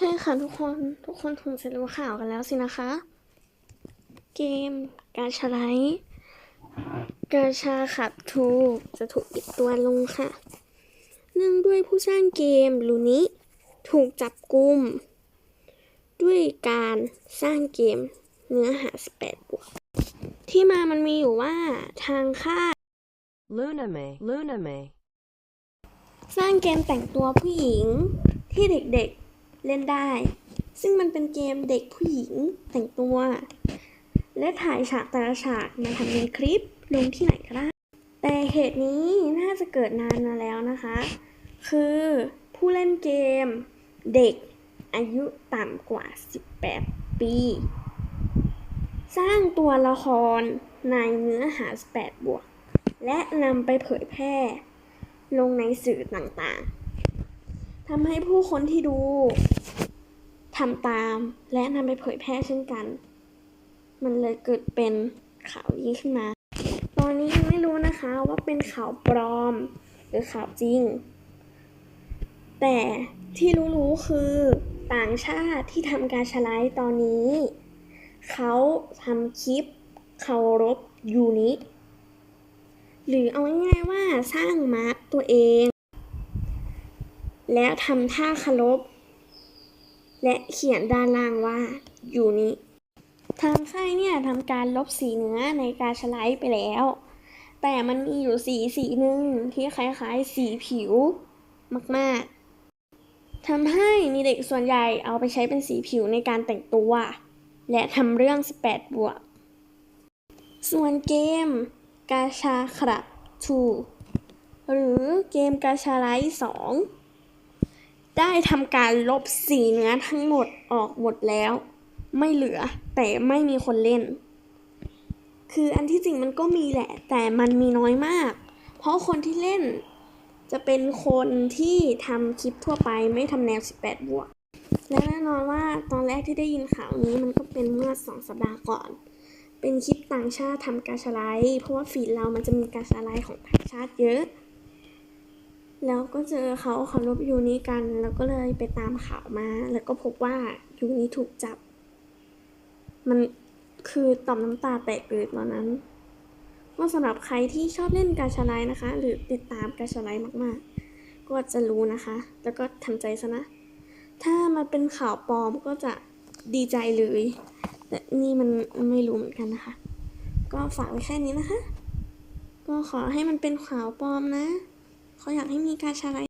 ใช่ค่ะทุกคนทุกคนคงจะรู้ข่าวกันแล้วสินะคะ เกมกาชาไลท์กาชาขับทูจะถูกปิดตัวลงค่ะ เนื่องด้วยผู้สร้างเกมลูนิถูกจับกุมด้วยการสร้างเกมเนื้อหา 18 บวก ที่มามันมีอยู่ว่าทางค่าย Luna May, Luna May, สร้างเกมแต่งตัวผู้หญิงที่เด็กๆ เล่นได้ ซึ่งมันเป็นเกมเด็กผู้หญิงแต่งตัว และถ่ายฉากแต่ละฉากมาทำเป็นคลิปลงที่ไหนก็ได้ แต่เหตุนี้น่าจะเกิดนานมาแล้วนะคะ คือผู้เล่นเกมเด็กอายุต่ำกว่า 18 ปี สร้างตัวละครในเนื้อหา 18 บวก และนำไปเผยแพร่ ลงในสื่อต่างๆ ทำให้ผู้คนที่ดูทำตามและนำไปเผยแพร่เช่นกัน มันเลยเกิดเป็นข่าวนี้ขึ้นมา ตอนนี้ยังไม่รู้นะคะว่าเป็นข่าวปลอม หรือข่าวจริง แต่ที่รู้ๆคือต่างชาติที่ทำการฉลายตอนนี้ เขาทำคลิปเคารพยูนิหรือเอาง่ายๆว่าสร้างมาร์กตัวเอง และทำท่าคารพและเขียนด้านล่างว่าอยู่นี้ทางค่ายเนี่ยทำการลบสีเนื้อในการสไลด์ไปแล้ว แต่มันมีอยู่สีสีหนึ่งที่คล้ายๆสีผิวมากๆทำให้มีเด็กส่วนใหญ่เอาไปใช้เป็นสีผิวในการแต่งตัว และทำเรื่อง 18 บวก ส่วนเกมกาชาครับ2หรือเกมกาชาไลท์2 ได้ทำการลบสีเนื้อทั้งหมดออกหมดแล้ว ไม่เหลือแต่ไม่มีคนเล่น คืออันที่จริงมันก็มีแหละ แต่มันมีน้อยมาก เพราะคนที่เล่น จะเป็นคนที่ทำคลิปทั่วไปไม่ทำแนว 18 บวก และแน่นอนว่าตอนแรกที่ได้ยินข่าวนี้มันก็เป็นเมื่อสองสัปดาห์ก่อน เป็นคลิปต่างชาติทำกาชาไลเพราะว่าฟีดเรามันจะมีกาชาไลของต่างชาติเยอะ แล้วก็เจอเขาเคารพยูนิกัน แล้วก็เลยไปตามข่าวมา แล้วก็พบว่ายูนิถูกจับ มันคือต่อมน้ำตาแตกเลยตอนนั้นก็สำหรับใครที่ชอบเล่นกาชาไลนะคะ หรือติดตามกาชาไลมากๆ ก็จะรู้นะคะ แล้วก็ทำใจซะนะ ถ้ามันเป็นข่าวปลอมก็จะดีใจเลย แต่นี่มันไม่รู้เหมือนกันนะคะ ก็ฝากไว้แค่นี้นะคะ ก็ขอให้มันเป็นข่าวปลอมนะ เขาอยากให้มีกาชาไล